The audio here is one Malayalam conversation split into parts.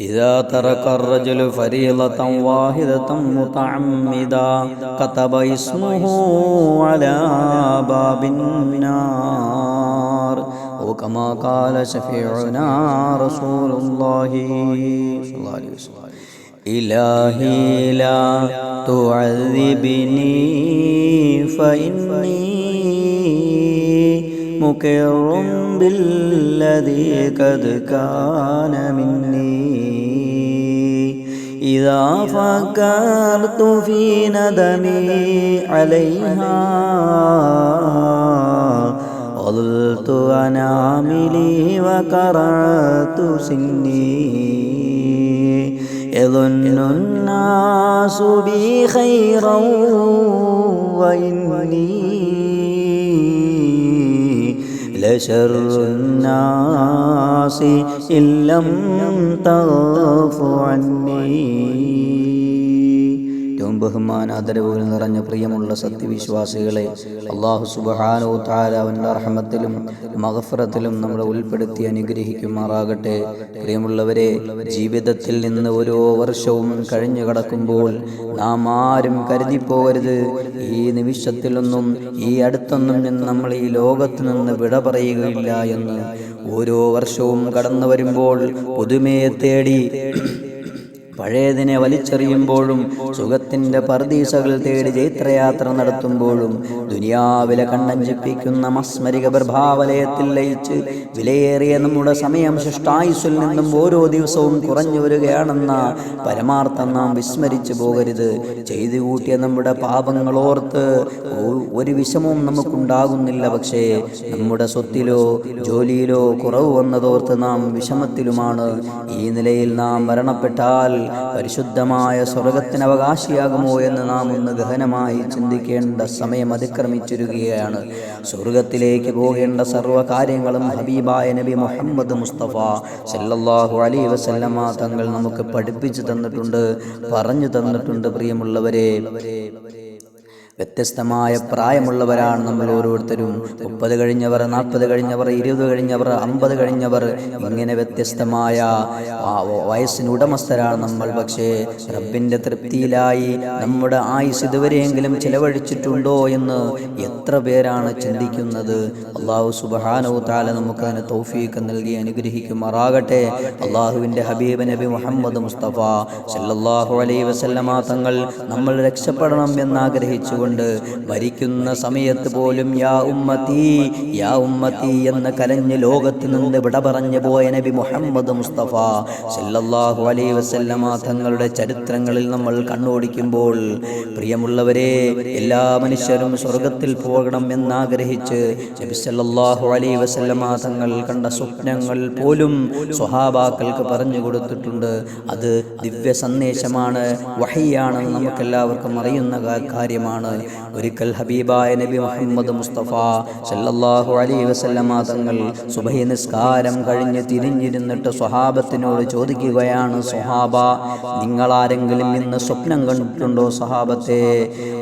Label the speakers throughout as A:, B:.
A: إذا ترك الرجل فريضة واحدة متعمدا كتب اسمه على باب النار. وكما قال شفيعنا رسول الله صلى الله عليه وسلم إلهي لا تعذبني فإني مقر بالذي قد كان مني. إذا فكرت في ندمي عليها قلت أنا عاملي وقرأت سني. يظن الناس بي خيرا وإني لشر الناس إن لم تغف عني ഏറ്റവും ബഹുമാന ആദരവുകൾ നിറഞ്ഞ പ്രിയമുള്ള സത്യവിശ്വാസികളെ അള്ളാഹു സുബഹാനോ താരാവിന്റെ അർഹമത്തിലും മഹഫറത്തിലും നമ്മളെ ഉൾപ്പെടുത്തി അനുഗ്രഹിക്കുമാറാകട്ടെ. പ്രിയമുള്ളവരെ ജീവിതത്തിൽ നിന്ന് ഓരോ വർഷവും കഴിഞ്ഞു കടക്കുമ്പോൾ നാം ആരും കരുതിപ്പോകരുത്. ഈ നിമിഷത്തിലൊന്നും ഈ അടുത്തൊന്നും നിന്ന് നമ്മൾ ഈ ലോകത്ത് നിന്ന് വിട പറയുകയില്ല എന്ന്. ഓരോ വർഷവും കടന്നു വരുമ്പോൾ പുതുമയെ തേടി പഴയതിനെ വലിച്ചെറിയുമ്പോഴും സുഖത്തിന്റെ പർദീസകൾ തേടി ചൈത്രയാത്ര നടത്തുമ്പോഴും ദുനിയാവിലെ കണ്ണഞ്ചിപ്പിക്കുന്ന മസ്മരിക പ്രഭാവലയത്തിൽ ലയിച്ച് വിലയേറിയ നമ്മുടെ സമയം ശിഷ്ടായുസിൽ നിന്നും ഓരോ ദിവസവും കുറഞ്ഞു വരികയാണെന്ന പരമാർത്ഥം നാം വിസ്മരിച്ചു പോകരുത്. ചെയ്തു കൂട്ടിയ നമ്മുടെ പാപങ്ങളോർത്ത് ഒരു വിഷമവും നമുക്കുണ്ടാകുന്നില്ല. പക്ഷേ നമ്മുടെ സ്വത്തിലോ ജോലിയിലോ കുറവ് വന്നതോർത്ത് നാം വിഷമത്തിലുമാണ്. ഈ നിലയിൽ നാം മരണപ്പെട്ടാൽ പരിശുദ്ധമായ സ്വർഗത്തിന് അവകാശിയാകുമോ എന്ന് നാം ഒന്ന് ഗഹനമായി ചിന്തിക്കേണ്ട സമയം അതിക്രമിച്ചിരിക്കുകയാണ്. സ്വർഗത്തിലേക്ക് പോകേണ്ട സർവ കാര്യങ്ങളും ഹബീബായ നബി മുഹമ്മദ് മുസ്തഫ സല്ലല്ലാഹു അലൈഹി വസല്ലമ തങ്ങൾ നമുക്ക് പഠിപ്പിച്ചു തന്നിട്ടുണ്ട് പറഞ്ഞു തന്നിട്ടുണ്ട് പ്രിയമുള്ളവരെ. വ്യത്യസ്തമായ പ്രായമുള്ളവരാണ് നമ്മൾ ഓരോരുത്തരും. മുപ്പത് കഴിഞ്ഞവർ നാൽപ്പത് കഴിഞ്ഞവർ ഇരുപത് കഴിഞ്ഞവർ അമ്പത് കഴിഞ്ഞവർ ഇങ്ങനെ വ്യത്യസ്തമായ വയസ്സിന് ഉടമസ്ഥരാണ് നമ്മൾ. പക്ഷേ റബ്ബിന്റെ തൃപ്തിയിലായി നമ്മുടെ ആയുസ് ഇതുവരെയെങ്കിലും ചിലവഴിച്ചിട്ടുണ്ടോ എന്ന് എത്ര പേരാണ് ചിന്തിക്കുന്നത്. അള്ളാഹു സുബഹാനോ താല നമുക്ക് അതിന് തൗഫീക്ക് നൽകി അനുഗ്രഹിക്കുമാറാകട്ടെ. അള്ളാഹുവിന്റെ ഹബീബ് നബി മുഹമ്മദ് മുസ്തഫ സല്ലാഹു അലൈ വസല്ലമാ തങ്ങൾ നമ്മൾ രക്ഷപ്പെടണം എന്നാഗ്രഹിച്ചുകൊണ്ട് മരിക്കുന്ന സമയത്ത് പോലും യാ ഉമ്മത്തി യാ ഉമ്മത്തി എന്ന് കരഞ്ഞ് ലോകത്ത് നിന്ന് വിട പറഞ്ഞു പോയ നബി മുഹമ്മദ് മുസ്തഫ സല്ലല്ലാഹു അലൈഹി വസല്ലമ തങ്ങളുടെ ചരിത്രങ്ങളിൽ നമ്മൾ കണ്ണോടിക്കുമ്പോൾ പ്രിയമുള്ളവരെ എല്ലാ മനുഷ്യരും സ്വർഗത്തിൽ പോകണം എന്നാഗ്രഹിച്ച് നബി സല്ലല്ലാഹു അലൈഹി വസല്ലമ തങ്ങൾ കണ്ട സ്വപ്നങ്ങൾ പോലും സ്വഹാബാക്കൾക്ക് പറഞ്ഞു കൊടുത്തിട്ടുണ്ട്. അത് ദിവ്യ സന്ദേശമാണ് വഹിയാണെന്ന് നമുക്കെല്ലാവർക്കും അറിയുന്ന കാര്യമാണ്. ഒരിക്കൽ ഹബീബായ നബി മുഹമ്മദ് മുസ്തഫ സല്ലല്ലാഹു അലൈഹി വസല്ലമ തങ്ങൾ സുബഹി നിസ്കാരം കഴിഞ്ഞ് തിരിഞ്ഞിരുന്നിട്ട് സ്വഹാബത്തിനോട് ചോദിക്കുകയാണ് സ്വഹാബ നിങ്ങളാരെങ്കിലും ഇന്ന് സ്വപ്നം കണ്ടിട്ടുണ്ടോ സ്വഹാബത്തെ?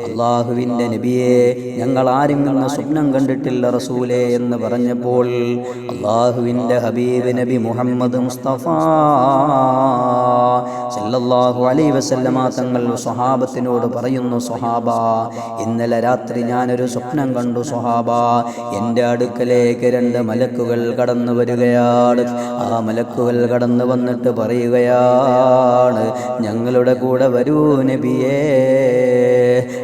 A: അള്ളാഹുവിന്റെ നബിയെ ഞങ്ങൾ ആരും ഇന്ന് സ്വപ്നം കണ്ടിട്ടില്ല റസൂലേ എന്ന് പറഞ്ഞപ്പോൾ അള്ളാഹുവിന്റെ ഹബീബ് നബി മുഹമ്മദ് മുസ്തഫ സല്ലല്ലാഹു അലൈഹി വസല്ലമ തങ്ങൾ സ്വഹാബത്തിനോട് പറയുന്നു സ്വഹാബ ഇന്നലെ രാത്രി ഞാനൊരു സ്വപ്നം കണ്ടു സ്വഹാബ. എന്റെ അടുക്കലേക്ക് രണ്ട് മലക്കുകൾ കടന്നു വരികയാണ്. ആ മലക്കുകൾ കടന്നു വന്നിട്ട് പറയുകയാണ് ഞങ്ങളുടെ കൂടെ വരൂ നബിയേ.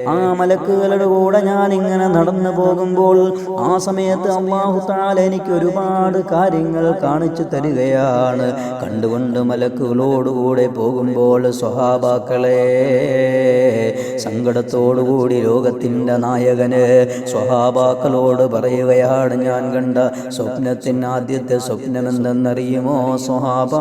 A: ആ മലക്കുകളുടെ കൂടെ ഞാൻ ഇങ്ങനെ നടന്നു പോകുമ്പോൾ ആ സമയത്ത് അള്ളാഹു താല എനിക്ക് ഒരുപാട് കാര്യങ്ങൾ കാണിച്ചു തരികയാണ്. കണ്ടുകൊണ്ട് മലക്കുകളോടുകൂടെ പോകുമ്പോൾ സ്വഹാബാക്കളെ സങ്കടത്തോടുകൂടി ലോകത്തിന്റെ നായകന് സ്വഹാബാക്കളോട് പറയുകയാണ് ഞാൻ കണ്ട സ്വപ്നത്തിന് ആദ്യത്തെ സ്വപ്നം എന്തെന്നറിയുമോ സ്വഹാബ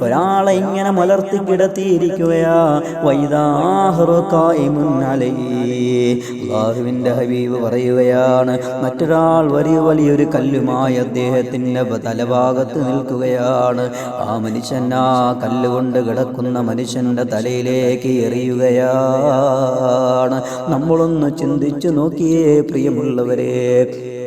A: ഒരാളെ ഇങ്ങനെ മലർത്തി കിടത്തിയിരിക്കുകയാ. വൈദാഹ്റു ഖായിമുൻ അലൈഹി. അല്ലാഹുവിന്റെ ഹബീബ് പറയുകയാണ് മറ്റൊരാൾ വലിയ വലിയൊരു കല്ലുമായി അദ്ദേഹത്തിന്റെ തലഭാഗത്ത് നിൽക്കുകയാണ്. ആ മനുഷ്യൻ ആ കല്ലുകൊണ്ട് കിടക്കുന്ന മനുഷ്യന്റെ തലയിലേക്ക് എറിയുകയാണ്. നമ്മളൊന്ന് ചിന്തിച്ചു നോക്കിയേ പ്രിയമുള്ളവരെ.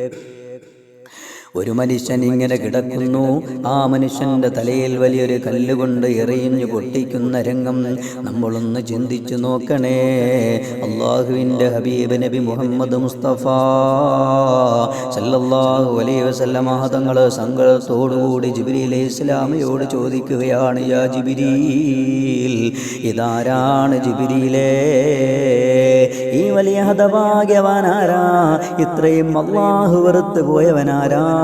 A: ഒരു മനുഷ്യൻ ഇങ്ങനെ കിടക്കുന്നു. ആ മനുഷ്യന്റെ തലയിൽ വലിയൊരു കല്ലുകൊണ്ട് എറിഞ്ഞു പൊട്ടിക്കുന്ന രംഗം നമ്മളൊന്ന് ചിന്തിച്ചു നോക്കണേ. അള്ളാഹുവിന്റെ ഹബീബ് നബി മുഹമ്മദ് മുസ്തഫ സല്ലല്ലാഹു അലൈഹി വസല്ലമ സങ്കടത്തോടുകൂടി ജിബിരിയിലെ ഇസ്ലാമയോട് ചോദിക്കുകയാണ് യാ ജിബിരിയിൽ ഇതാരാണ് ജിബിരിയിലേ ഈ വലിയ ഹതഭാഗ്യവാനാരാ? ഇത്രയും അള്ളാഹു വെറുത്ത്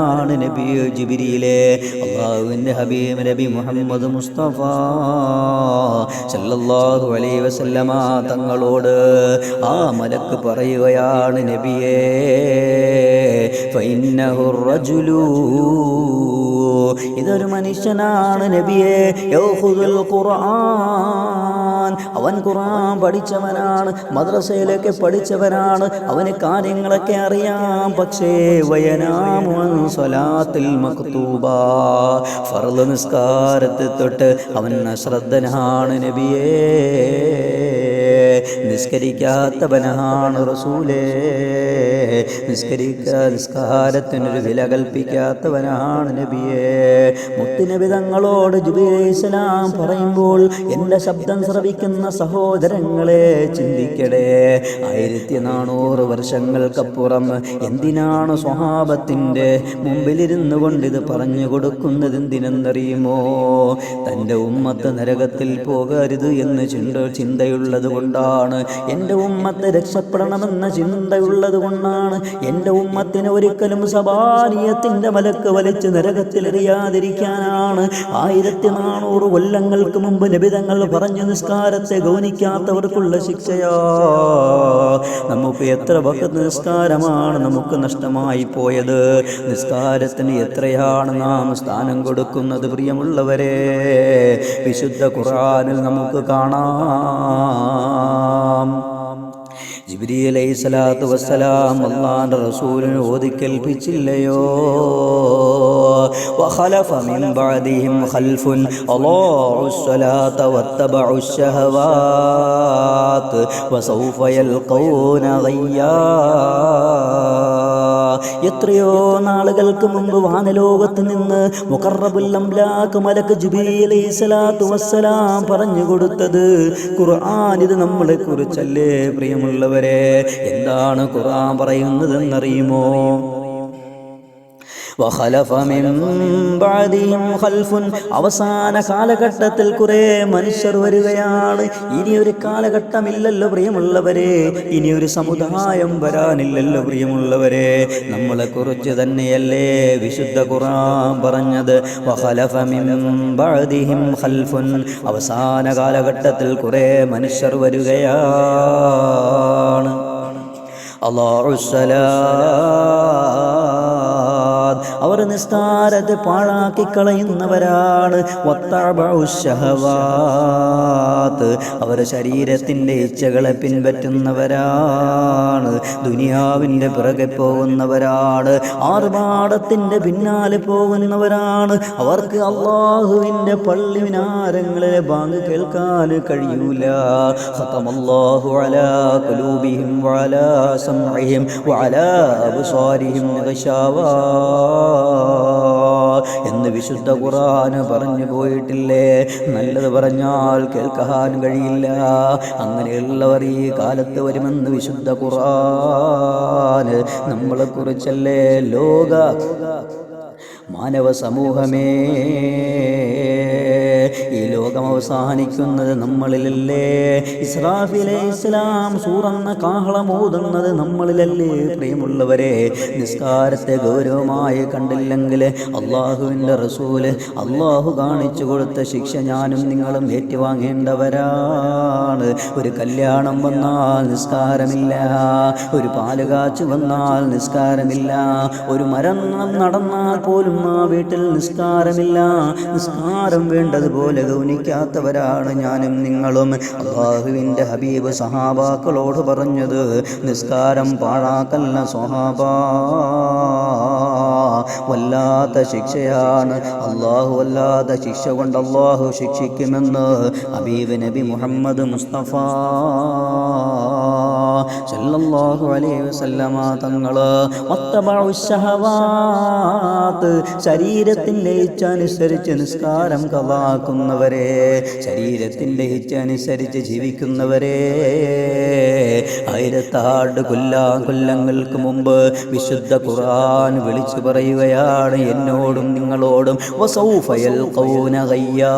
A: പോയവനാരാണ് നബി ജിബിരിയിലെ. അള്ളാഹുവിന്റെ ഹബീബ് നബി മുഹമ്മദ് മുസ്തഫ സല്ലല്ലാഹു അലൈഹി വസല്ലമ തങ്ങളോട് ആ മലക്ക് പറയുകയാണ് നബിയേ ഇതൊരു മനുഷ്യനാണ് നബിയെ യൗഖുദുൽ ഖുർആൻ. അവൻ ഖുർആൻ പഠിച്ചവനാണ് മദ്രസയിലൊക്കെ പഠിച്ചവനാണ് അവന് കാര്യങ്ങളൊക്കെ അറിയാം. പക്ഷേ വയനാമുൻ സ്വലാത്തിൽ നിസ്കാരത്തിൽ തൊട്ട് അവൻ അശ്രദ്ധനാണ് നബിയേ. നിസ്കരിക്കാത്തവനാണ് റസൂലേ. നിസ്കരിക്ക നിസ്കാരത്തിനൊരു വില കൽപ്പിക്കാത്തവനാണ് നബിയെ. മുത്തുനബി തങ്ങളോട് ജുബി ഇസ്ലാം പറയുമ്പോൾ എന്റെ ശബ്ദം ശ്രവിക്കുന്ന സഹോദരങ്ങളെ ചിന്തിക്കടേ. ആയിരത്തി നാനൂറ് വർഷങ്ങൾക്കപ്പുറം എന്തിനാണ് സ്വഭാവത്തിന്റെ മുമ്പിലിരുന്നു കൊണ്ട് ഇത് പറഞ്ഞു കൊടുക്കുന്നത് എന്തിനെന്നറിയുമോ? തന്റെ ഉമ്മത്ത് നരകത്തിൽ പോകരുത് എന്ന് ചിന്ത ചിന്തയുള്ളത് എന്റെ ഉമ്മത്തെ രക്ഷപ്പെടണമെന്ന ചിന്തയുള്ളത് കൊണ്ടാണ്. എന്റെ ഉമ്മത്തിന് ഒരിക്കലും സബാനിയത്തിന്റെ മലക്ക് വലിച്ച് നരകത്തിലെറിയാതിരിക്കാനാണ്. ആയിരത്തി നാനൂറ് കൊല്ലങ്ങൾക്ക് മുമ്പ് ലഭിതങ്ങൾ പറഞ്ഞ നിസ്കാരത്തെ ഗൗനിക്കാത്തവർക്കുള്ള ശിക്ഷയാ. നമുക്ക് എത്ര വക്കത്ത് നിസ്കാരമാണ് നമുക്ക് നഷ്ടമായി പോയത്. നിസ്കാരത്തിന് എത്രയാണ് നാം സ്ഥാനം കൊടുക്കുന്നത് പ്രിയമുള്ളവരെ? വിശുദ്ധ ഖുറാനിൽ നമുക്ക് കാണാം. Om. ജിബ്രീ അലൈഹി സ്വലാത്തു വസ്സലാം അള്ളാന്റെ റസൂലിന് ഓതിക്കേൽപ്പിച്ചില്ലയോ وخلف من بعدهم خلف أضاعوا الصلاة واتبعوا الشهوات وسوف يلقون غيا എത്രയോ നാളുകൾക്ക് മുമ്പ് വാനലോകത്ത് നിന്ന് മുഖറബുൽ അംലാക്ക് മലക്ക് ജുബീലി അലൈഹി സ്വലാത്തു വസ്സലാം പറഞ്ഞു കൊടുത്തത് ഖുർആൻ ഇത് നമ്മളെ കുറിച്ചല്ലേ പ്രിയമുള്ളവരെ എന്താണ് ഖുർആൻ പറയുന്നതെന്നറിയുമോ? അവസാന കാലഘട്ടത്തിൽ കുറെ മനുഷ്യർ വരികയാണ്. ഇനിയൊരു കാലഘട്ടമില്ലല്ലോ പ്രിയമുള്ളവരെ. ഇനിയൊരു സമുദായം വരാനില്ലല്ലോ പ്രിയമുള്ളവരെ. നമ്മളെ കുറിച്ച് തന്നെയല്ലേ വിശുദ്ധ ഖുറാൻ പറഞ്ഞത്? അവസാന കാലഘട്ടത്തിൽ കുറെ മനുഷ്യർ വരികയാണ്. അള്ളാഹുസലാ അവർ നിസ്താരത്തെ പാഴാക്കി കളയുന്നവരാണ്. അവർ ശരീരത്തിന്റെ ഇച്ഛകളെ പിൻപറ്റുന്നവരാണ്. ദുനിയാവിന്റെ പിറകെ പോകുന്നവരാണ്. ആർഭാടത്തിന്റെ പിന്നാലെ പോകുന്നവരാണ്. അവർക്ക് അള്ളാഹുവിന്റെ പള്ളി വിനാരങ്ങളിലെ ബാങ്ക് കേൾക്കാൻ കഴിയൂല. ഖതമല്ലാഹു അലാ വഅലാ അബ്സാരിഹിം ഗശാവാ എന്ന് വിശുദ്ധ ഖുർആൻ പറഞ്ഞു പോയിട്ടില്ലേ? നല്ലത് പറഞ്ഞാൽ കേൾക്കാൻ കഴിയില്ല. അങ്ങനെയുള്ളവർ ഈ കാലത്ത് വരുമെന്ന് വിശുദ്ധ ഖുർആൻ നമ്മളെക്കുറിച്ചല്ലേ? ലോക മാനവ സമൂഹമേ ഈ ലോകം അവസാനിക്കുന്നത് നമ്മളിലല്ലേ? ഇസ്രാഫിലെ ഇസ്ലാം സൂറന്ന കാഹളമോതുന്നത് നമ്മളിലല്ലേ? പ്രിയമുള്ളവരെ നിസ്കാരത്തെ ഗൗരവമായി കണ്ടില്ലെങ്കിൽ അള്ളാഹുവിന്റെ റസൂൽ അള്ളാഹു കാണിച്ചു കൊടുത്ത ശിക്ഷ ഞാനും നിങ്ങളും ഏറ്റുവാങ്ങേണ്ടവരാണ്. ഒരു കല്യാണം വന്നാൽ നിസ്കാരമില്ല. ഒരു പാലുകാച്ചു വന്നാൽ നിസ്കാരമില്ല. ഒരു മരണം നടന്നാൽ പോലും ആ വീട്ടിൽ നിസ്കാരമില്ല. നിസ്കാരം വേണ്ടതുപോലെ ഗൗനിക്കാത്തവരാണ് ഞാനും നിങ്ങളും. അള്ളാഹുവിന്റെ ഹബീബ് സഹാബാക്കളോട് പറഞ്ഞത് നിസ്കാരം പാഴാക്കല്ല സ്വഹാബ. വല്ലാത്ത ശിക്ഷയാണ്. അള്ളാഹു വല്ലാത്ത ശിക്ഷ കൊണ്ട് അള്ളാഹു ശിക്ഷിക്കുമെന്ന് ഹബീബ് നബി മുഹമ്മദ് മുസ്തഫ സല്ലല്ലാഹു അലൈഹി വസല്ലമ തങ്ങൾ വത്തബഉ ശഹവാത്ത് ശരീരത്തിന്റെ ഇച്ഛ അനുസരിച്ച് നിസ്കാരം കവാക്കുന്നവരെ ശരീരത്തിന്റെ ഇച്ഛ അനുസരിച്ച് ജീവിക്കുന്നവരെ. ആയിരത്താണ്ട് കൊല്ലാ കൊല്ലങ്ങൾക്ക് മുമ്പ് വിശുദ്ധ ഖുർആൻ വിളിച്ചു പറയുകയാണ് എന്നോടും നിങ്ങളോടും. വസൗഫ യൽഖൗന ഗയ്യാ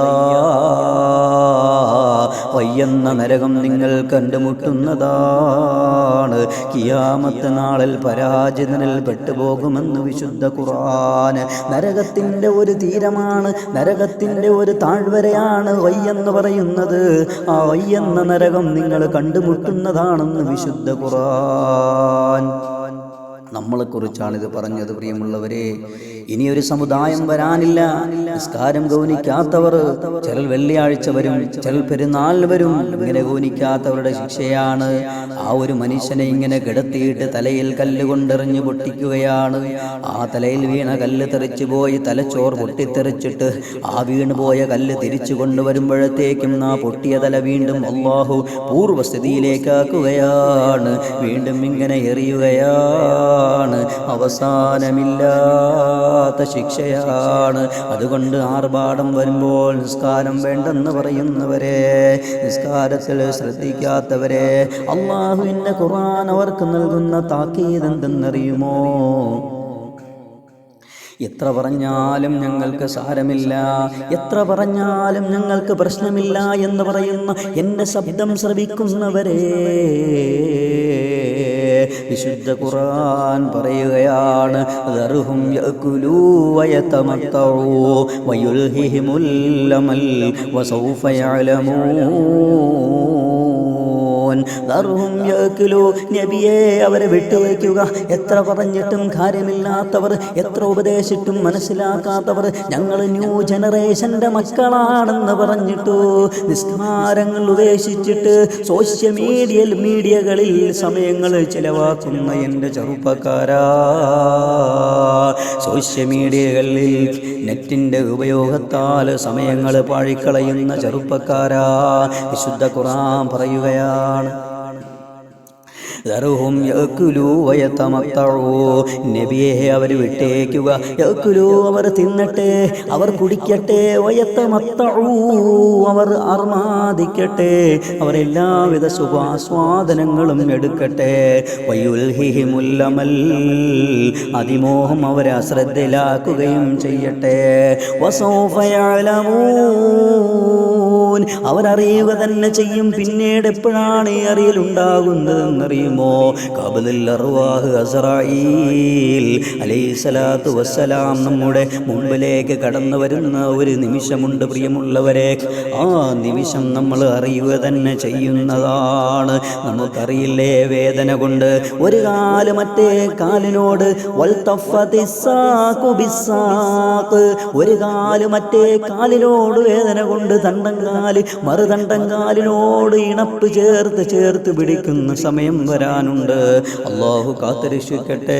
A: വയ്യെന്ന നരകം നിങ്ങൾ കണ്ടുമുട്ടുന്നതാണ്. കിയാമത്ത് നാളിൽ പരാജിതനിൽ പെട്ടുപോകുമെന്ന് വിശുദ്ധ ഖുർആൻ നരകത്തിന്റെ ഒരു തീരമാണ് നരകത്തിന്റെ ഒരു താഴ്വരയാണ് വയ്യെന്ന് പറയുന്നത്. ആ എന്ന നരകം നിങ്ങൾ കണ്ടുമുട്ടുന്നതാണെന്ന് വിശുദ്ധ ഖുർആൻ. നമ്മളെക്കുറിച്ചാണ് ഇത് പറഞ്ഞത് പ്രിയമുള്ളവരെ. ഇനിയൊരു സമുദായം വരാനില്ല. നിസ്കാരം ഗൗനിക്കാത്തവർ ചിലർ വെള്ളിയാഴ്ച വരും ചിലർ പെരുന്നാൾ വരും ഇങ്ങനെ ഗൗനിക്കാത്തവരുടെ ശിക്ഷയാണ്. ആ ഒരു മനുഷ്യനെ ഇങ്ങനെ കിടത്തിയിട്ട് തലയിൽ കല്ല് കൊണ്ടെറിഞ്ഞ് പൊട്ടിക്കുകയാണ്. ആ തലയിൽ വീണ കല്ല് തെറിച്ചു പോയി തലച്ചോർ പൊട്ടിത്തെറിച്ചിട്ട് ആ വീണ് പോയ കല്ല് തിരിച്ചു കൊണ്ടുവരുമ്പോഴത്തേക്കും ആ പൊട്ടിയ തല വീണ്ടും അള്ളാഹു പൂർവസ്ഥിതിയിലേക്കാക്കുകയാണ് വീണ്ടും ഇങ്ങനെ എറിയുകയാണ്. അവസാനമില്ലാത്ത ശിക്ഷയാണ്. അതുകൊണ്ട് ആർഭാടം വരുമ്പോൾ നിസ്കാരം വേണ്ടെന്ന് പറയുന്നവരെ നിസ്കാരത്തിൽ ശ്രദ്ധിക്കാത്തവരെ അള്ളാഹുവിന്റെ ഖുർആൻ അവർക്ക് നൽകുന്ന താക്കീത് എന്തെന്നറിയുമോ? എത്ര പറഞ്ഞാലും ഞങ്ങൾക്ക് സാരമില്ല. എത്ര പറഞ്ഞാലും ഞങ്ങൾക്ക് പ്രശ്നമില്ല എന്ന് പറയുന്ന എന്റെ ശബ്ദം ശ്രവിക്കുന്നവരെ വിശുദ്ധ ഖുർആൻ പറയുകയാണ് ദർഹും യഅകുലൂ വയതമത്തഊ വയുൽഹിഹിമുൽ അമൽ വസൗഫ യഅലമൂൻ ദർഹും യഅകുലൂ നബിയെ അവരെ വിട്ടുവയ്ക്കുക. എത്ര പറഞ്ഞിട്ടും കാര്യമില്ലാത്തവർ എത്ര ഉപദേശിച്ചിട്ടും മനസ്സിലാക്കാത്തവർ ഞങ്ങൾ ന്യൂ ജനറേഷന്റെ മക്കളാണെന്ന് പറഞ്ഞിട്ടു നിസ്കാരങ്ങൾ ഉപേക്ഷിച്ചിട്ട് സോഷ്യൽ മീഡിയൽ മീഡിയകളിൽ സമയങ്ങൾ ചിലവാക്കുന്ന എന്റെ ചെറുപ്പക്കാരാ. സോഷ്യൽ മീഡിയകളിൽ നെറ്റിന്റെ ഉപയോഗത്താൽ സമയങ്ങൾ പാഴിക്കളയുന്ന ചെറുപ്പക്കാരാ. വിശുദ്ധ ഖുറാൻ പറയുകയാണ് വയതമത്തഊ നബിയെ അവർ വിട്ടേക്കുക. യക്കുലു അവർ തിന്നട്ടെ. അവർ കുടിക്കട്ടെ. വയതമത്തഊ അവർ അർമാദിക്കട്ടെ. അവർ എല്ലാവിധ സുഖാസ്വാദനങ്ങളും എടുക്കട്ടെ. വയുൽഹിഹിമുല്ലമൽ അതിമോഹം അവരെ അശ്രദ്ധയിലാക്കുകയും ചെയ്യട്ടെ. വസോഫയാലമൂ അവരറിയുക തന്നെ ചെയ്യും. പിന്നീട് എപ്പോഴാണ് ഈ അറിയൽ ഉണ്ടാകുന്നതെന്നറിയുമോ കബലിൽ അറുവാഹ് അസറായിൽ അലൈസലാത്തു വസ്സലാം നമ്മുടെ മുമ്പിലേക്ക് കടന്നു വരുന്ന ഒരു നിമിഷമുണ്ട് പ്രിയമുള്ളവരെ. ആ നിമിഷം നമ്മൾ അറിയുക തന്നെ ചെയ്യുന്നതാണ്. നമുക്കറിയില്ലേ വേദന കൊണ്ട്? ഒരു കാൽ മറ്റേ കാലിനോട്. ഒരു കാൽ മറ്റേ കാലിനോട് വേദന കൊണ്ട് തണ്ടങ്കാൽ മറുതണ്ടങ്കാലിനോട് ഇണപ്പ് ചേർത്ത് ചേർത്ത് പിടിക്കുന്ന സമയം വരാനുണ്ട്. അള്ളാഹു കാത്തരക്ഷിക്കട്ടെ.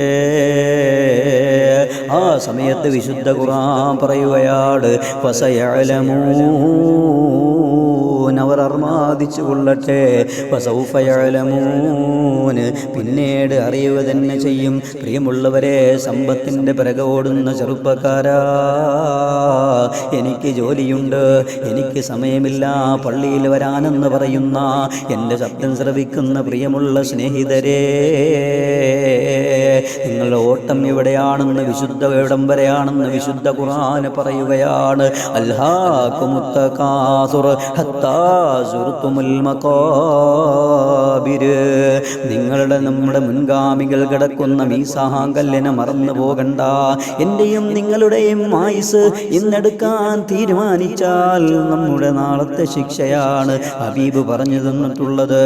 A: ആ സമയത്ത് വിശുദ്ധ ഖുർആൻ പറയുകയാണ് അവർ അർമാദിച്ചു കൊള്ളട്ടെ പിന്നീട് അറിയുക തന്നെ ചെയ്യും. പ്രിയമുള്ളവരെ സമ്പത്തിന്റെ പിറകെ ഓടുന്ന ചെറുപ്പക്കാരാ എനിക്ക് ജോലിയുണ്ട് എനിക്ക് സമയമില്ല പള്ളിയിൽ വരാനെന്ന് പറയുന്ന എന്റെ ശബ്ദം ശ്രവിക്കുന്ന പ്രിയമുള്ള സ്നേഹിതരെ നിങ്ങളുടെ ഓട്ടം എവിടെയാണെന്ന് വിശുദ്ധ എവിടം വരെയാണെന്ന് വിശുദ്ധ ഖുർആൻ പറയുകയാണ്. അല്ലാ ഹത്താ നിങ്ങളുടെ നമ്മുടെ മുൻഗാമികൾ കിടക്കുന്ന മീസാഹാങ്കല്ലിനെ മറന്നു പോകണ്ട എന്റെയും നിങ്ങളുടെയും ആയുസ് ഇന്നെടുക്കാൻ തീരുമാനിച്ചാൽ നമ്മുടെ നാളത്തെ ശിക്ഷയാണ് ഹബീബ് പറഞ്ഞു തന്നിട്ടുള്ളത്.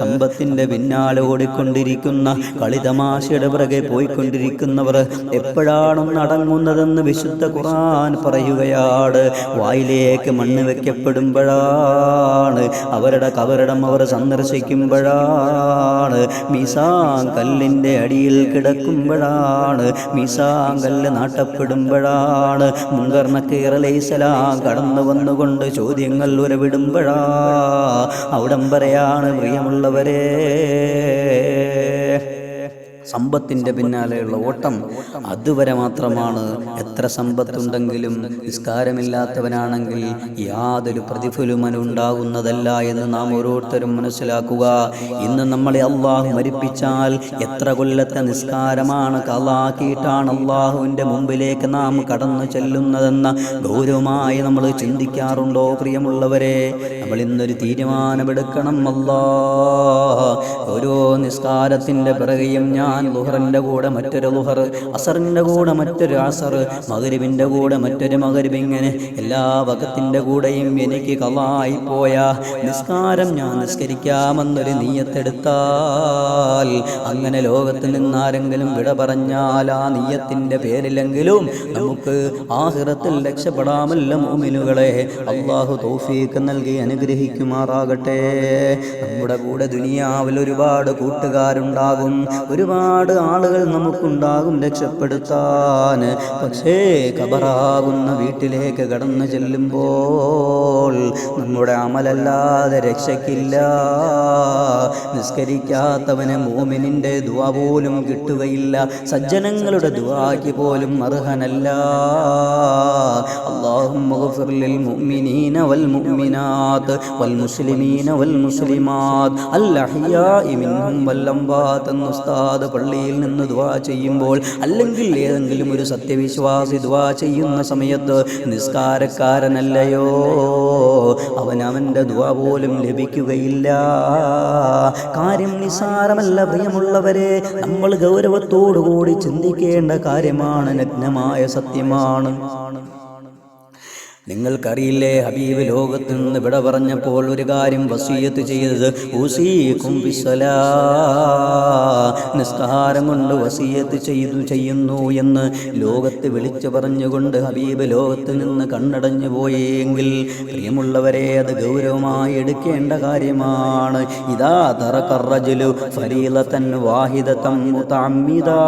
A: സമ്പത്തിന്റെ പിന്നാലെ ഓടിക്കൊണ്ടിരിക്കുന്ന കളിതമാശയുടെ പിറകെ പോയിക്കൊണ്ടിരിക്കുന്നവർ എപ്പോഴാണ് നടങ്ങുന്നതെന്ന് വിശുദ്ധ ഖുർആൻ പറയുകയാണ്. വായിലേക്ക് മണ്ണ് വെക്കപ്പെടുമ്പോഴാണ് സന്ദർശിക്കുമ്പോഴാണ് അവരുടെ കവരടം അവർ സന്ദർശിക്കുമ്പോഴാണ്. മിസാം കല്ലിന്റെ അടിയിൽ കിടക്കുമ്പോഴാണ്. മിസാം കല്ല് നാട്ടപ്പെടുമ്പോഴാണ്. കേരളീസലാം കടന്നു വന്നുകൊണ്ട് ചോദ്യങ്ങൾ ഉരവിടുമ്പോഴാ. അവിടം പറയാണ് പ്രിയമുള്ളവരെ സമ്പത്തിന്റെ പിന്നാലെയുള്ള ഓട്ടം അതുവരെ മാത്രമാണ്. എത്ര സമ്പത്തുണ്ടെങ്കിലും നിസ്കാരമില്ലാത്തവനാണെങ്കിൽ യാതൊരു പ്രതിഫലവും ഉണ്ടാകുന്നതല്ല എന്ന് നാം ഓരോരുത്തരും മനസ്സിലാക്കുക. ഇന്ന് നമ്മളെ അള്ളാഹു മരിപ്പിച്ചാൽ എത്ര കൊല്ലത്തെ നിസ്കാരമാണ് കലാക്കിയിട്ടാണ് അള്ളാഹുവിന്റെ മുമ്പിലേക്ക് നാം കടന്നു ചെല്ലുന്നതെന്ന ഗൗരവമായി നമ്മൾ ചിന്തിക്കാറുണ്ടോ പ്രിയമുള്ളവരെ? നമ്മൾ ഇന്നൊരു തീരുമാനമെടുക്കണം അല്ലാ ഓരോ നിസ്കാരത്തിന്റെ പിറകെയും ഞാൻ ലുഹറിന്റെ കൂടെ മറ്റൊരു ലുഹർ അസറിന്റെ കൂടെ മറ്റൊരു അസർ മകരുവിന്റെ കൂടെ മറ്റൊരു മകരുവ് ഇങ്ങനെ എല്ലാ വകത്തിന്റെ കൂടെയും എനിക്ക് കവായി പോയ നിസ്കാരം ഞാൻ നിസ്കരിക്കാമെന്നൊരു നീയത്തെടുത്താൽ അങ്ങനെ ലോകത്ത് നിന്നാരെങ്കിലും വിട പറഞ്ഞാൽ ആ നീയത്തിന്റെ പേരിലെങ്കിലും നമുക്ക് ആഹിറത്തിൽ രക്ഷപ്പെടാമല്ല മോമിനുകളെ അള്ളാഹു തോഫീക്ക് നൽകി അനുഗ്രഹിക്കുമാറാകട്ടെ. നമ്മുടെ കൂടെ ദുനിയാവിൽ ഒരുപാട് കൂട്ടുകാരുണ്ടാകും. ഒരുപാട് ആളുകൾ നമുക്കുണ്ടാകും രക്ഷപ്പെടുത്താൻ പക്ഷേ കബറാകുന്ന വീട്ടിലേക്ക് കടന്നു ചെല്ലുമ്പോൾ നമ്മുടെ അമലല്ലാതെ രക്ഷയ്ക്കില്ല നിസ്കരിക്കാത്തവന് മോമിനിൻ്റെ ദുവ പോലും കിട്ടുകയില്ല സജ്ജനങ്ങളുടെ ദുവാക്ക് പോലും അർഹനല്ല اللهم اغفر للمؤمنين والمؤمنات والمسلمين والمسلمات الأحياء منهم والأموات എന്ന് ഉസ്താദ് പള്ളിയിൽ നിന്ന് ദുവാ ചെയ്യുമ്പോൾ അല്ലെങ്കിൽ ഏതെങ്കിലും ഒരു സത്യവിശ്വാസി ദുവാ ചെയ്യുന്ന സമയത്ത് നിസ്കാരക്കാരനല്ലയോ? അവൻ അവന്റെ ദുവാ പോലും ലഭിക്കുകയില്ല. കാര്യം നിസാരമല്ല പ്രിയമുള്ളവരെ. നമ്മൾ ഗൗരവത്തോടുകൂടി ചിന്തിക്കേണ്ട കാര്യമാണ് നഗ്നമായ സത്യമാണ്. നിങ്ങൾക്കറിയില്ലേ ഹബീബ് ലോകത്ത് നിന്ന് വിട പറഞ്ഞപ്പോൾ ഒരു കാര്യം വസീയത്ത് ചെയ്തത്? നിസ്കാരം കൊണ്ട് വസീയത്ത് ചെയ്തു ചെയ്യുന്നു എന്ന് ലോകത്ത് വിളിച്ചു പറഞ്ഞുകൊണ്ട് ഹബീബ് ലോകത്ത് നിന്ന് കണ്ണടഞ്ഞു പോയെങ്കിൽ പ്രിയമുള്ളവരെ അത് ഗൗരവമായി എടുക്കേണ്ട കാര്യമാണ്. ഇതാ തറക്കറജലു ഫരീലത്തൻ വാഹിദത്തം മുതഅമ്മിദാ.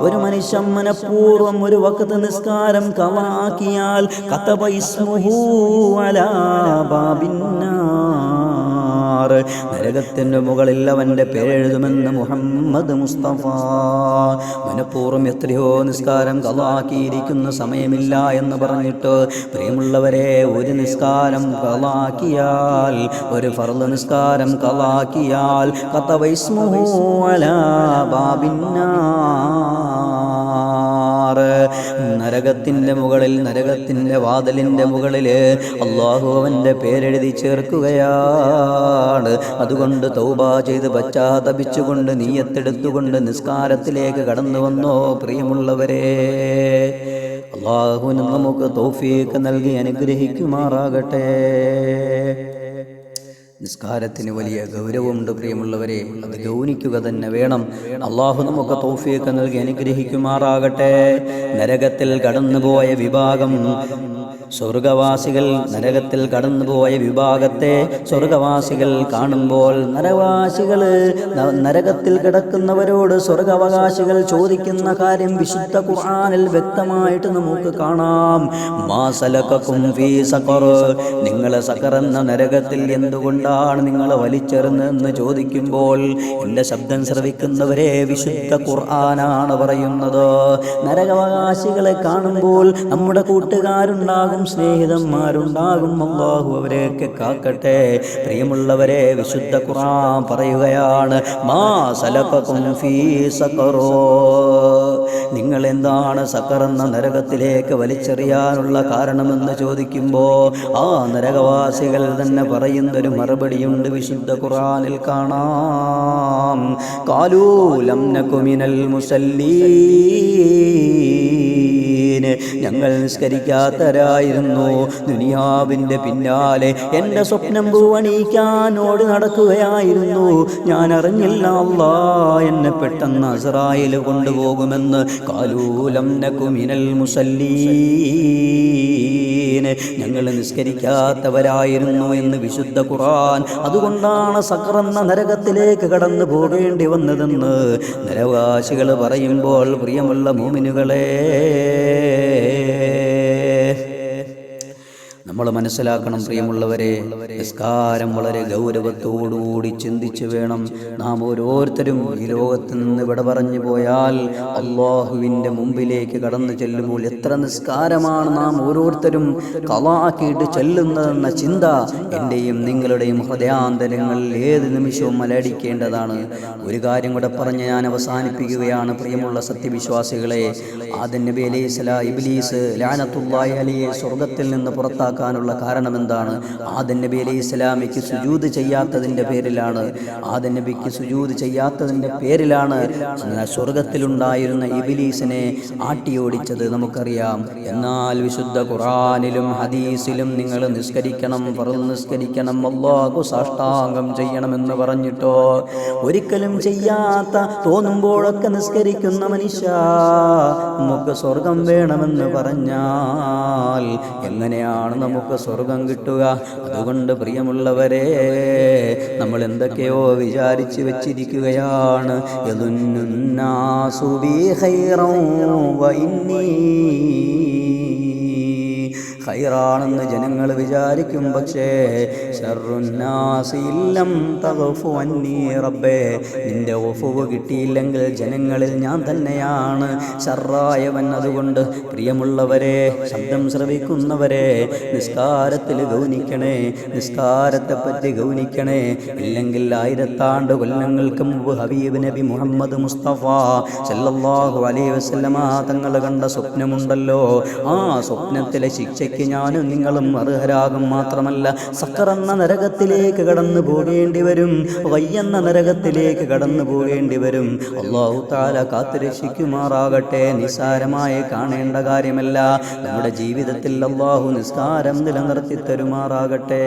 A: ഒരു മനുഷ്യൻ മനഃപൂർവം ഒരു വക്കത്ത് നിസ്കാരം കവാക്കിയാൽ കതബ ഇസ്മുഹു അലാ ബാബിന്നാർ. നരകത്തിന്റെ മുകളിൽ അവന്റെ പേരെഴുതുമെന്ന് മുഹമ്മദ് മുസ്തഫ. മനഃപൂർവം എത്രയോ നിസ്കാരം കളാക്കിയിരിക്കുന്ന സമയമില്ല എന്ന് പറഞ്ഞിട്ട് പ്രിയമുള്ളവരെ ഒരു നിസ്കാരം കളാക്കിയാൽ ഒരു ഫർദ് നിസ്കാരം കളാക്കിയാൽ കഥ ഇസ്മുഹു അലാ ബാബിന്നാർ. നരകത്തിന്റെ മുകളിൽ നരകത്തിന്റെ വാതിലിന്റെ മുകളിൽ അള്ളാഹു അവന്റെ പേരെഴുതി ചേർക്കുകയാണ്. അതുകൊണ്ട് തൗബ ചെയ്ത് പശ്ചാത്തപിച്ചുകൊണ്ട് നീയത്തെടുത്തുകൊണ്ട് നിസ്കാരത്തിലേക്ക് കടന്നു വന്നോ പ്രിയമുള്ളവരെ. അള്ളാഹുവിന് നമുക്ക് തൗഫീക്ക് നൽകി അനുഗ്രഹിക്കുമാറാകട്ടെ. നിസ്കാരത്തിന് വലിയ ഗൗരവമുണ്ട് പ്രിയമുള്ളവരെ. അത് ഗൗനിക്കുക തന്നെ വേണം. അള്ളാഹു നമുക്ക് തോഫിയൊക്കെ നൽകി അനുഗ്രഹിക്കുമാറാകട്ടെ. നരകത്തിൽ കടന്നുപോയ വിഭാഗം സ്വർഗവാസികൾ നരകത്തിൽ കടന്നുപോയ വിഭാഗത്തെ സ്വർഗവാസികൾ കാണുമ്പോൾ നരവാസികൾ നരകത്തിൽ കിടക്കുന്നവരോട് സ്വർഗാവകാശികൾ ചോദിക്കുന്ന കാര്യം വിശുദ്ധ ഖുർആനിൽ വ്യക്തമായിട്ട് നമുക്ക് കാണാം. മാസലക്കും ഫീ നിങ്ങളെ സഖർ എന്ന നരകത്തിൽ എന്തുകൊണ്ടാണ് നിങ്ങൾ വലിച്ചെറുന്നതെന്ന് ചോദിക്കുമ്പോൾ എന്റെ ശബ്ദം ശ്രവിക്കുന്നവരെ വിശുദ്ധ ഖുർആനാണ് പറയുന്നത്. നരകവകാശികളെ കാണുമ്പോൾ നമ്മുടെ കൂട്ടുകാരുണ്ടാകും സ്നേഹിതന്മാരുണ്ടാകും. അള്ളാഹു അവരെയൊക്കെ കാക്കട്ടെ. പ്രിയമുള്ളവരെ വിശുദ്ധ ഖുർആൻ പറയുകയാണ് മാ ഫീ നിങ്ങൾ എന്താണ് എന്ന നരകത്തിലേക്ക് വലിച്ചെറിയാനുള്ള കാരണമെന്ന് ചോദിക്കുമ്പോൾ ആ നരകവാസികൾ തന്നെ പറയുന്നൊരു മറുപടിയുണ്ട് വിശുദ്ധ ഖുറാനിൽ കാണാം. കാലൂലം നകുമിനൽ മുസല്ലീ ഞങ്ങൾ ഞങ്ങൾ നിസ്കരിക്കാത്തരായിരുന്നു ദുനിയാവിന്റെ പിന്നാലെ എന്റെ സ്വപ്നം പൂവണിക്കാനോട് നടക്കുകയായിരുന്നു. ഞാൻ അറിഞ്ഞില്ല അല്ലാ എന്നെ പെട്ടെന്ന് അസറായിൽ കൊണ്ടുപോകുമെന്ന്. കാലൂലം നക്കുമിനൽ മുസല്ലീന് ഞങ്ങൾ നിസ്കരിക്കാത്തവരായിരുന്നു എന്ന് വിശുദ്ധ ഖുറാൻ അതുകൊണ്ടാണ് സക്രന്ന നരകത്തിലേക്ക് കടന്നു പോകേണ്ടി വന്നതെന്ന്. നരവാസികൾ പറയുമ്പോൾ പ്രിയമുള്ള മോമിനുകളെ നമ്മൾ മനസ്സിലാക്കണം പ്രിയമുള്ളവരെ. നിസ്കാരം വളരെ ഗൗരവത്തോടുകൂടി ചിന്തിച്ച് വേണം നാം ഓരോരുത്തരും ഈ ലോകത്ത് നിന്ന് ഇവിടെ പറഞ്ഞു പോയാൽ അള്ളാഹുവിന്റെ മുമ്പിലേക്ക് കടന്നു ചെല്ലുമ്പോൾ എത്ര നിസ്കാരമാണ് നാം ഓരോരുത്തരും കളാക്കിയിട്ട് ചെല്ലുന്നതെന്ന ചിന്ത എന്റെയും നിങ്ങളുടെയും ഹൃദയാന്തരങ്ങളിൽ ഏത് നിമിഷവും മലടിക്കേണ്ടതാണ് ഒരു കാര്യം കൂടെ പറഞ്ഞ് ഞാൻ അവസാനിപ്പിക്കുകയാണ് പ്രിയമുള്ള സത്യവിശ്വാസികളെ. ആദൻ നബി അലൈഹി സ്വലാ ഇബ്ലീസ് ലാനത്തുല്ലാഹി അലിയെ സ്വർഗത്തിൽ നിന്ന് പുറത്താക്കാനുള്ള കാരണം എന്താണ് ആദൻ നബി അലൈഹി സ്വലാമിക്ക് സുജൂത് ചെയ്യാത്തതിന്റെ പേരിലാണ്. ആദൻ നബിക്ക് സുജൂത് ചെയ്യാത്തതിന്റെ പേരിലാണ് സ്വർഗത്തിലുണ്ടായിരുന്ന ഇബിലീസിനെ ആട്ടിയോടിച്ചത് നമുക്കറിയാം. എന്നാൽ വിശുദ്ധ ഖുറാനിലും ഹദീസിലും നിങ്ങൾ നിസ്കരിക്കണം പറഞ്ഞു നിസ്കരിക്കണം അള്ളാഹു സാഷ്ടാംഗം ചെയ്യണമെന്ന് പറഞ്ഞിട്ടോ? ഒരിക്കലും ചെയ്യാത്ത തോന്നുമ്പോഴൊക്കെ നിസ്കരിക്കുന്ന മനുഷ്യ നമുക്ക് സ്വർഗം വേണമെന്ന് പറഞ്ഞാൽ എങ്ങനെയാണ് നമുക്ക് സ്വർഗം കിട്ടുക. അതുകൊണ്ട് പ്രിയമുള്ളവരെ നമ്മൾ എന്തൊക്കെയോ വിചാരിച്ചു വെച്ചിരിക്കുകയാണ്. യദുന്നുന്നാസു ഹൈറോ ഖൈറൻ ഖൈറാണെന്ന് ജനങ്ങൾ വിചാരിക്കും പക്ഷേ ഷറുന്നാസില്ലം തഗ്ഫു അന്നീ റബ്ബേ. നിന്റെ ഒഫുവ് കിട്ടിയില്ലെങ്കിൽ ജനങ്ങളിൽ ഞാൻ തന്നെയാണ് ഷറായവൻ അതുകൊണ്ട് പ്രിയമുള്ളവരെ ശബ്ദം ശ്രവിക്കുന്നവരെ നിസ്കാരത്തിൽ ഗൗനിക്കണേ നിസ്കാരത്തെപ്പറ്റി ഗൗനിക്കണേ. ഇല്ലെങ്കിൽ ആയിരത്താണ്ട് കൊല്ലങ്ങൾക്ക് മുമ്പ് ഹബീബ് നബി മുഹമ്മദ് മുസ്തഫ സല്ലല്ലാഹു അലൈഹി വസല്ലമ തങ്ങൾ കണ്ട സ്വപ്നമുണ്ടല്ലോ. ആ സ്വപ്നത്തിലെ ശിക്ഷയ്ക്ക് ഞാനും നിങ്ങളും അർഹരാകും മാത്രമല്ല. സക്കറെന്ന നരകത്തിലേക്ക് കടന്നു പോകേണ്ടി വരും. വയ്യെന്ന നരകത്തിലേക്ക് കടന്നു പോകേണ്ടി വരും. അള്ളാഹു താല കാത്തുരക്ഷിക്കുമാറാകട്ടെ. നിസ്സാരമായി കാണേണ്ട കാര്യമല്ല. നമ്മുടെ ജീവിതത്തിൽ അള്ളാഹു നിസ്കാരം നിലനിർത്തി തരുമാറാകട്ടെ.